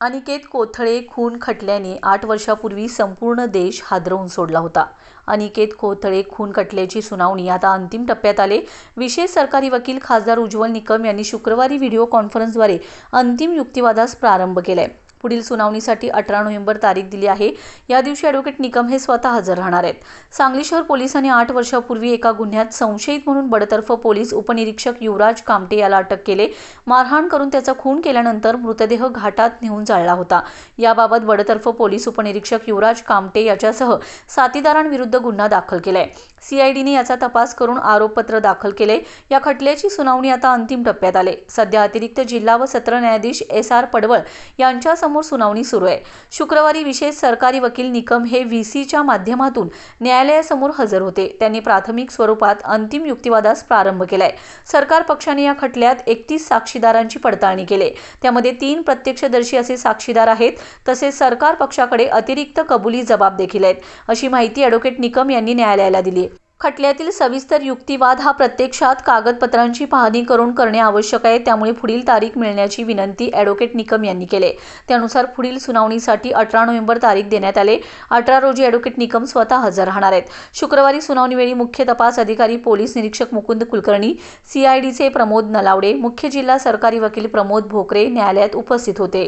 अनिकेत कोथळे खून खटल्याने आठ वर्षापूर्वी संपूर्ण देश हादरवून सोडला होता. अनिकेत कोथळे खून खटल्याची सुनावणी आता अंतिम टप्प्यात आले. विशेष सरकारी वकील खासदार उज्ज्वल निकम यांनी शुक्रवारी व्हिडिओ कॉन्फरन्सद्वारे अंतिम युक्तिवादास प्रारंभ केलाय. पुढील सुनावणीसाठी अठरा नोव्हेंबर तारीख दिली आहे. या दिवशी ॲडव्होकेट निकम हे स्वतः हजर राहणार आहेत. सांगली शहर पोलिसांनी आठ वर्षापूर्वी एका गुन्ह्यात संशयित म्हणून बडतर्फ पोलीस उपनिरीक्षक युवराज कामटे याला अटक केले. मारहाण करून त्याचा खून केल्यानंतर मृतदेह घाटात नेऊन जाळला होता. याबाबत बडतर्फ पोलीस उपनिरीक्षक युवराज कामटे याच्यासह साथीदारांविरुद्ध गुन्हा दाखल केलाय. सीआयडीने याचा तपास करून आरोपपत्र दाखल केले. या खटल्याची सुनावणी आता अंतिम टप्प्यात आले. सध्या अतिरिक्त जिल्हा व सत्र न्यायाधीश एस आर पडवळ यांच्यासमोर सुनावणी सुरू आहे. शुक्रवारी विशेष सरकारी वकील निकम हे व्ही सीच्या माध्यमातून न्यायालयासमोर हजर होते. त्यांनी प्राथमिक स्वरूपात अंतिम युक्तिवादास प्रारंभ केलाय. सरकार पक्षाने या खटल्यात एकतीस साक्षीदारांची पडताळणी केली. त्यामध्ये तीन प्रत्यक्षदर्शी असे साक्षीदार आहेत तसेच सरकार पक्षाकडे अतिरिक्त कबुली जबाब देखील आहेत अशी माहिती ॲडव्होकेट निकम यांनी न्यायालयाला दिली आहे. खटल्यातील सविस्तर युक्तिवाद हा प्रत्यक्षात कागदपत्रांची पाहणी करून करणे आवश्यक आहे. त्यामुळे पुढील तारीख मिळण्याची विनंती ॲडव्होकेट निकम यांनी केले. त्यानुसार पुढील सुनावणीसाठी अठरा नोव्हेंबर तारीख देण्यात आले. अठरा रोजी ॲडव्होकेट निकम स्वतः हजर राहणार आहेत. शुक्रवारी सुनावणीवेळी मुख्य तपास अधिकारी पोलीस निरीक्षक मुकुंद कुलकर्णी सीआयडीचे प्रमोद नलावडे मुख्य जिल्हा सरकारी वकील प्रमोद भोकरे न्यायालयात उपस्थित होते.